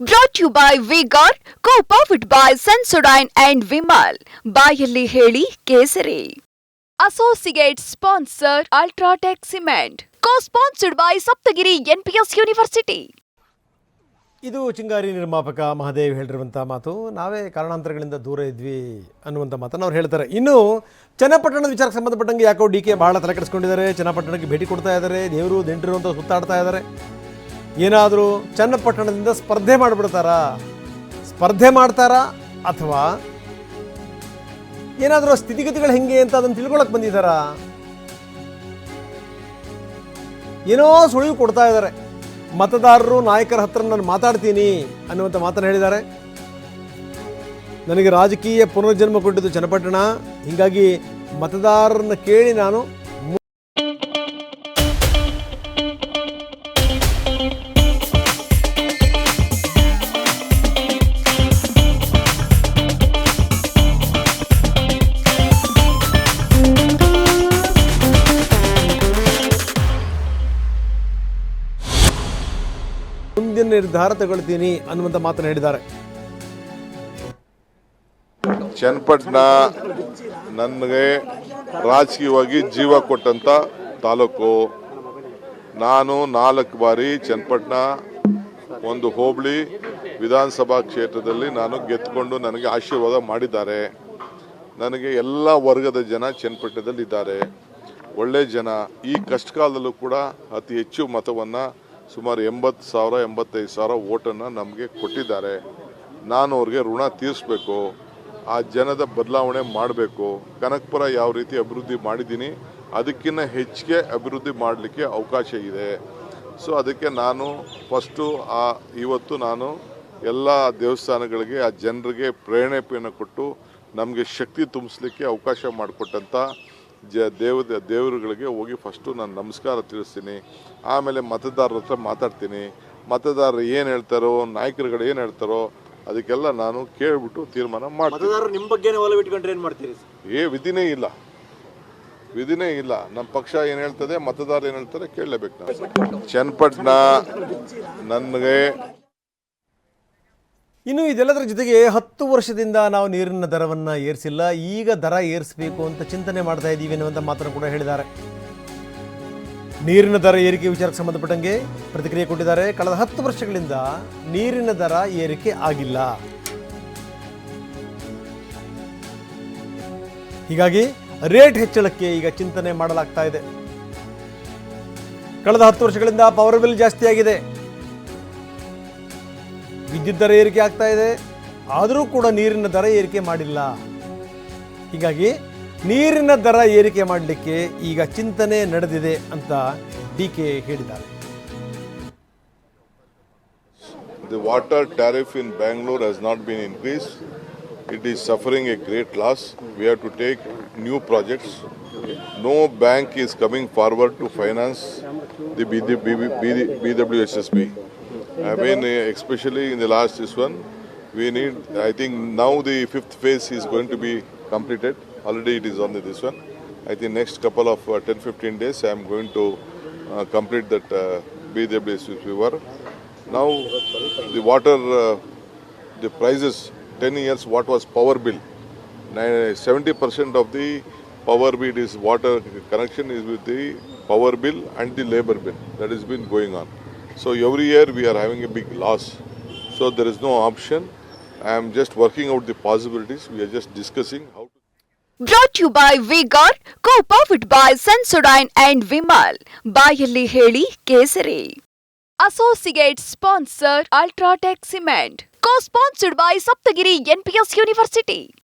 Brought you by Vigor co powered by Sensodyne and Vimal ಬಾಯಲ್ಲಿ ಹೇಳಿ ಕೇಸರಿ. Associate sponsor UltraTech cement co sponsored by Saptagiri NPS university ಇದು ಚಿಂಗಾರಿ ನಿರ್ಮಾಪಕ ಮಹಾದೇವ್ ಹೇಳಿರುವಂಥ ಮಾತು. ನಾವೇ ಕಾರಣಾಂತರಗಳಿಂದ ದೂರ ಇದ್ವಿ ಅನ್ನುವಂಥ ಮಾತನ್ನು ಅವ್ರು ಹೇಳ್ತಾರೆ. ಇನ್ನು ಚನ್ನಪಟ್ಟಣದ ವಿಚಾರಕ್ಕೆ ಸಂಬಂಧಪಟ್ಟಂಗೆ ಯಾಕೋ ಡಿ ಕೆ ಭಾಳ ತಲೆ ಕೆಡಿಸ್ಕೊಂಡಿದ್ದಾರೆ. ಚನ್ನಪಟ್ಟಣಕ್ಕೆ ಭೇಟಿ ಕೊಡ್ತಾ ಇದ್ದಾರೆ. ದೇವರು ದಿಂಡರು ಅಂತ ಸುತ್ತಾಡ್ತಾ ಇದ್ದಾರೆ. ಏನಾದರೂ ಚನ್ನಪಟ್ಟಣದಿಂದ ಸ್ಪರ್ಧೆ ಮಾಡಿಬಿಡ್ತಾರಾ? ಸ್ಪರ್ಧೆ ಮಾಡ್ತಾರಾ? ಅಥವಾ ಏನಾದರೂ ಸ್ಥಿತಿಗತಿಗಳು ಹೆಂಗೆ ಅಂತ ಅದನ್ನು ತಿಳ್ಕೊಳಕ್ ಬಂದಿದ್ದಾರಾ ಏನೋ ಸುಳಿವು ಕೊಡ್ತಾ ಇದ್ದಾರೆ ಮತದಾರರು, ನಾಯಕರ ಹತ್ರ ನಾನು ಮಾತಾಡ್ತೀನಿ ಅನ್ನುವಂಥ ಮಾತನ್ನು ಹೇಳಿದ್ದಾರೆ. ನನಗೆ ರಾಜಕೀಯ ಪುನರ್ಜನ್ಮ ಕೊಟ್ಟಿದ್ದು ಚನ್ನಪಟ್ಟಣ. ಹೀಗಾಗಿ ಮತದಾರರನ್ನ ಕೇಳಿ ನಾನು ಮುಂದಿನ ನಿರ್ಧಾರ ತಗೊಳ್ತೀನಿ ಅನ್ನುವಂಥ ಮಾತನ್ನು ಹೇಳಿದ್ದಾರೆ. ಚನ್ನಪಟ್ಟಣ ನನಗೆ ರಾಜಕೀಯವಾಗಿ ಜೀವ ಕೊಟ್ಟಂತ ತಾಲೂಕು. ನಾನು ನಾಲ್ಕು ಬಾರಿ ಚನ್ನಪಟ್ಟಣ, ಒಂದು ಹೋಬಳಿ ವಿಧಾನಸಭಾ ಕ್ಷೇತ್ರದಲ್ಲಿ ನಾನು ಗೆದ್ದುಕೊಂಡು ನನಗೆ ಆಶೀರ್ವಾದ ಮಾಡಿದ್ದಾರೆ. ನನಗೆ ಎಲ್ಲ ವರ್ಗದ ಜನ ಚನ್ನಪಟ್ಟಣದಲ್ಲಿ ಇದ್ದಾರೆ ಒಳ್ಳೆ ಜನ. ಈ ಕಷ್ಟಕಾಲದಲ್ಲೂ ಕೂಡ ಅತಿ ಹೆಚ್ಚು ಮತವನ್ನು ಸುಮಾರು ಎಂಬತ್ತು ಸಾವಿರ, ಎಂಬತ್ತೈದು ಸಾವಿರ ಓಟನ್ನು ನಮಗೆ ಕೊಟ್ಟಿದ್ದಾರೆ. ನಾನು ಅವ್ರಿಗೆ ಋಣ ತೀರಿಸ್ಬೇಕು. ಆ ಜನದ ಬದಲಾವಣೆ ಮಾಡಬೇಕು. ಕನಕಪುರ ಯಾವ ರೀತಿ ಅಭಿವೃದ್ಧಿ ಮಾಡಿದ್ದೀನಿ ಅದಕ್ಕಿಂತ ಹೆಚ್ಚಿಗೆ ಅಭಿವೃದ್ಧಿ ಮಾಡಲಿಕ್ಕೆ ಅವಕಾಶ ಇದೆ. ಸೊ ಅದಕ್ಕೆ ನಾನು ಫಸ್ಟು ಆ, ಇವತ್ತು ನಾನು ಎಲ್ಲ ದೇವಸ್ಥಾನಗಳಿಗೆ, ಆ ಜನರಿಗೆ ಪ್ರೇರಣೆಯನ್ನು ಕೊಟ್ಟು ನಮಗೆ ಶಕ್ತಿ ತುಂಬಿಸ್ಲಿಕ್ಕೆ ಅವಕಾಶ ಮಾಡಿಕೊಟ್ಟಂಥ ಜ ದೇವ ದೇವರುಗಳಿಗೆ ಹೋಗಿ ಫಸ್ಟು ನಾನು ನಮಸ್ಕಾರ ತಿಳಿಸ್ತೀನಿ. ಆಮೇಲೆ ಮತದಾರರ ಹತ್ರ ಮಾತಾಡ್ತೀನಿ. ಮತದಾರರು ಏನು ಹೇಳ್ತಾರೋ ನಾಯಕರುಗಳು ಏನು ಹೇಳ್ತಾರೋ ಅದಕ್ಕೆಲ್ಲ ನಾನು ಕೇಳಿಬಿಟ್ಟು ತೀರ್ಮಾನ ಮಾಡ್ತೀನಿ. ಮತದಾರರು ನಿಮ್ಮ ಬಗ್ಗೆನೇ ಒಲವು ಇಟ್ಕೊಂಡ್ರೆ ಏನ್ ಮಾಡ್ತೀರಿ? ಏ ವಿಧಿನೇ ಇಲ್ಲ. ವಿಧಿನೇ ಇಲ್ಲ. ನಮ್ಮ ಪಕ್ಷ ಏನು ಹೇಳ್ತದೆ ಮತದಾರ ಏನು ಹೇಳ್ತಾರೆ ಕೇಳಲೇಬೇಕು ನಾನು ಚನ್ನಪಟ್ಟಣ ನನಗೆ ಇನ್ನು ಇದೆಲ್ಲದರ ಜೊತೆಗೆ ಹತ್ತು ವರ್ಷದಿಂದ ನಾವು ನೀರಿನ ದರವನ್ನು ಏರಿಸಿಲ್ಲ, ಈಗ ದರ ಏರಿಸಬೇಕು ಅಂತ ಚಿಂತನೆ ಮಾಡ್ತಾ ಇದ್ದೀವಿ ಅನ್ನುವಂಥ ಮಾತನ್ನು ಕೂಡ ಹೇಳಿದ್ದಾರೆ. ನೀರಿನ ದರ ಏರಿಕೆ ವಿಚಾರಕ್ಕೆ ಸಂಬಂಧಪಟ್ಟಂಗೆ ಪ್ರತಿಕ್ರಿಯೆ ಕೊಟ್ಟಿದ್ದಾರೆ. ಕಳೆದ ಹತ್ತು ವರ್ಷಗಳಿಂದ ನೀರಿನ ದರ ಏರಿಕೆ ಆಗಿಲ್ಲ. ಹೀಗಾಗಿ ರೇಟ್ ಹೆಚ್ಚಳಕ್ಕೆ ಈಗ ಚಿಂತನೆ ಮಾಡಲಾಗ್ತಾ ಇದೆ. ಕಳೆದ ಹತ್ತು ವರ್ಷಗಳಿಂದ ಪವರ್ ಬಿಲ್ ಜಾಸ್ತಿ ಆಗಿದೆ ವಿದ್ಯುತ್ ದರ ಏರಿಕೆ ಆಗ್ತಾ ಇದೆ ಆದರೂ ಕೂಡ ನೀರಿನ ದರ ಏರಿಕೆ ಮಾಡಿಲ್ಲ ಹೀಗಾಗಿ ನೀರಿನ ದರ ಏರಿಕೆ ಮಾಡಲಿಕ್ಕೆ ಈಗ ಚಿಂತನೆ ನಡೆದಿದೆ ಅಂತ ಡಿ ಕೆ ಹೇಳಿದ್ದಾರೆ The water tariff in Bangalore has not been increased. It is suffering a great loss. We have to take new projects. No bank is coming forward to finance the BD BD BWSSB. I mean, eh, especially in the last this one, we need. I think now the fifth phase is going to be completed. Already it is on the, this one. I think next couple of uh, 10-15 days, I am going to uh, complete that uh, BWSSB work. Now, the water, uh, the prices, 10 years, what was power bill? 70% of the power bill is water connection is with the power bill and the labor bill. That has been going on. So every year we are having a big loss. So there is no option. I am just working out the possibilities. We are just discussing how to. Brought you by Vigor co powered by Sensodyne and Vimal ಬಾಯಲ್ಲಿ ಹೇಳಿ ಕೇಸರಿ associate sponsor UltraTech cement co sponsored by Saptagiri NPS university